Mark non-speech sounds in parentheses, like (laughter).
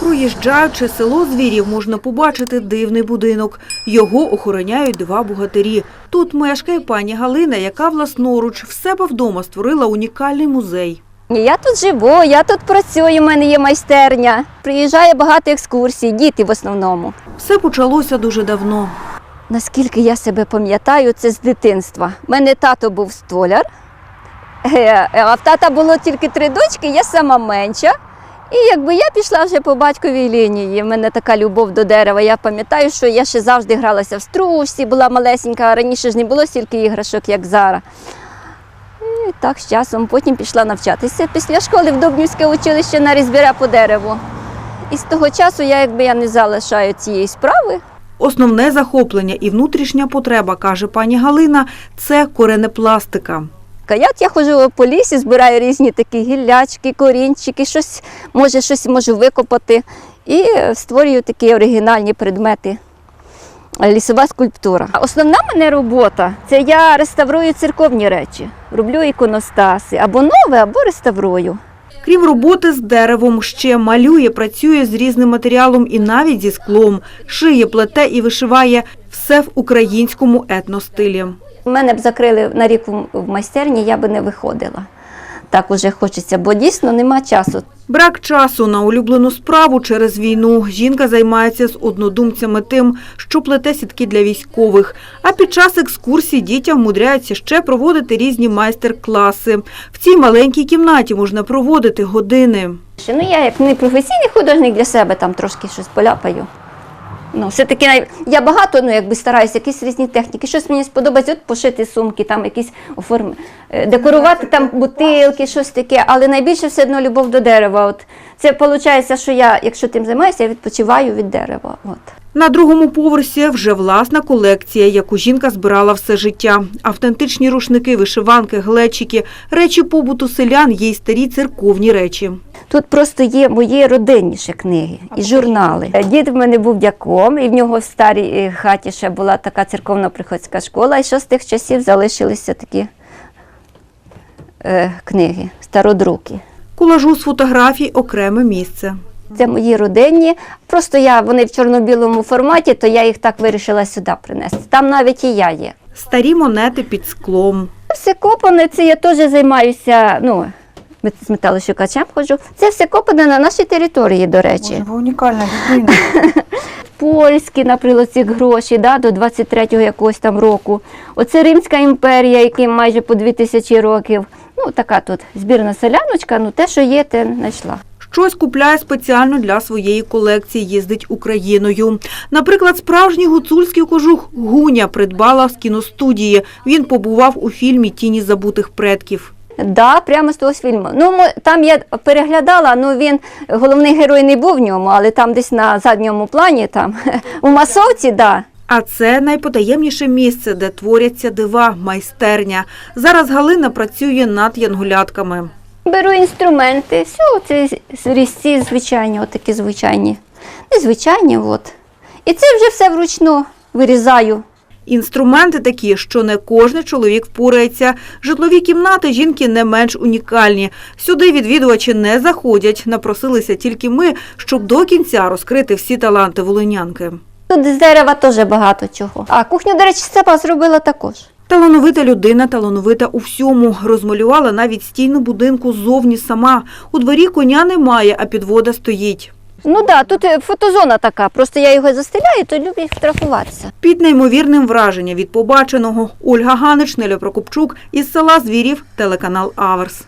Проїжджаючи село Звірів, можна побачити дивний будинок. Його охороняють два богатирі. Тут мешкає пані Галина, яка власноруч в себе вдома створила унікальний музей. Я тут живу, я тут працюю, у мене є майстерня. Приїжджає багато екскурсій, діти в основному. Все почалося дуже давно. Наскільки я себе пам'ятаю, це з дитинства. У мене тато був столяр, е, а в тата було тільки три дочки, я сама менша. І якби я пішла вже по батьковій лінії, в мене така любов до дерева. Я пам'ятаю, що я ще завжди гралася в стружці, була малесенька, раніше ж не було стільки іграшок, як зараз. І так з часом потім пішла навчатися після школи в Добнівське училище на різбіра по дереву. І з того часу я якби я не залишаю цієї справи. Основне захоплення і внутрішня потреба, каже пані Галина, це коренепластика. Як я ходжу по лісі, збираю різні такі гіллячки, корінчики, щось, може, щось можу викопати і створюю такі оригінальні предмети. Лісова скульптура. Основна мене робота це я реставрую церковні речі. Роблю іконостаси або нове, або реставрую. Крім роботи з деревом, ще малює, працює з різним матеріалом і навіть зі склом. Шиє, плете і вишиває все в українському етностилі. Мене б закрили на рік в- майстерні, я би не виходила. Так уже хочеться, бо дійсно нема часу. Брак часу на улюблену справу через війну. Жінка займається з однодумцями тим, що плете сітки для військових. А під час екскурсій дітям вмудряються ще проводити різні майстер-класи. В цій маленькій кімнаті можна проводити години. Ну, я як не професійний художник для себе там трошки щось поляпаю. Ну, все-таки най- я багато ну, якби стараюся, якісь різні техніки. Щось мені сподобається, от пошити сумки, там якісь оформи, е, декорувати там бутилки, щось таке, але найбільше все одно любов до дерева. От це виходить, що я, якщо тим займаюся, я відпочиваю від дерева. От. На другому поверсі вже власна колекція, яку жінка збирала все життя. Автентичні рушники, вишиванки, глечики, речі побуту селян, є й старі церковні речі. Тут просто є мої родинні ще книги і журнали. Дід в мене був дяком, і в нього в старій е, хаті ще була така церковно-приходська школа, і що з тих часів залишилися такі е, книги, стародруки. Колажу з фотографій окреме місце. Це мої родинні. Просто я вони в чорно-білому форматі, то я їх так вирішила сюди принести. Там навіть і я є. Старі монети під склом. Все копане, це я теж займаюся. Ну, з металошукачем ходжу. Це все копане на нашій території, до речі. Ви унікальна людина. (laughs) польські, наприклад, ці гроші да, до 23-го якогось там року. Оце Римська імперія, яким майже по 2000 років. Ну, така тут збірна селяночка, ну те, що є, те знайшла. Щось купляє спеціально для своєї колекції, їздить Україною. Наприклад, справжній гуцульський кожух Гуня придбала з кіностудії. Він побував у фільмі Тіні забутих предків. Да, прямо з того фільму. Ну, там я переглядала, ну він головний герой не був в ньому, але там десь на задньому плані, там (laughs) у масовці, да. А це найпотаємніше місце, де творяться дива, майстерня. Зараз Галина працює над янголятками. Беру інструменти, все, це різці звичайні, отакі звичайні. Незвичайні, от. І це вже все вручну вирізаю. Інструменти такі, що не кожен чоловік впорається. Житлові кімнати жінки не менш унікальні. Сюди відвідувачі не заходять. Напросилися тільки ми, щоб до кінця розкрити всі таланти волинянки. Тут з дерева теж багато чого. А кухню, до речі, сама зробила також. Талановита людина, талановита у всьому. Розмалювала навіть стіну будинку ззовні сама. У дворі коня немає, а підвода стоїть. Ну так, да, тут е, фотозона така, просто я його застеляю, то люблять фотографуватися. Під неймовірним враженням від побаченого Ольга Ганич, Неля Прокопчук із села Звірів, телеканал Аверс.